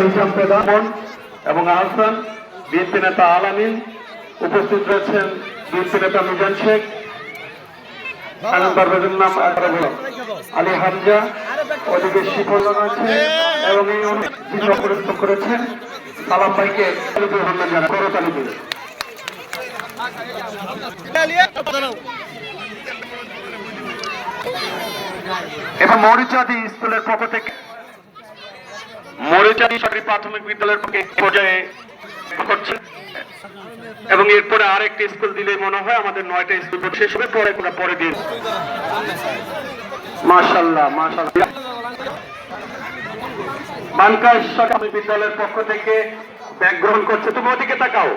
নিজাম প্রধান এবং আহসান বিএনপি নেতা আলামিন উপস্থিত রয়েছেন বিএনপি নেতা মিজান শেখ নাম আলী হামজা, ওদিকে শিফল রয়েছে এবং এই অনুষ্ঠান করেছেন, সালাম ভাইকে এবং মরিচাদি স্কুলের পক্ষ থেকে মরিচাদি সরকারি প্রাথমিক বিদ্যালয়ের পক্ষে পর্যায়ে করছে। এবং এরপরে আরেকটি স্কুল দিলে মনে হয় আমাদের নয়টা স্কুল শেষ হবে, পরে আমরা পরে দিয়ে মাশাল্লাহ মাশাল্লাহ বানকা সরকারি বিদ্যালয়ের পক্ষ থেকে ব্যাগ গ্রহণ করছে। তুমি ওদিকে তাকাও।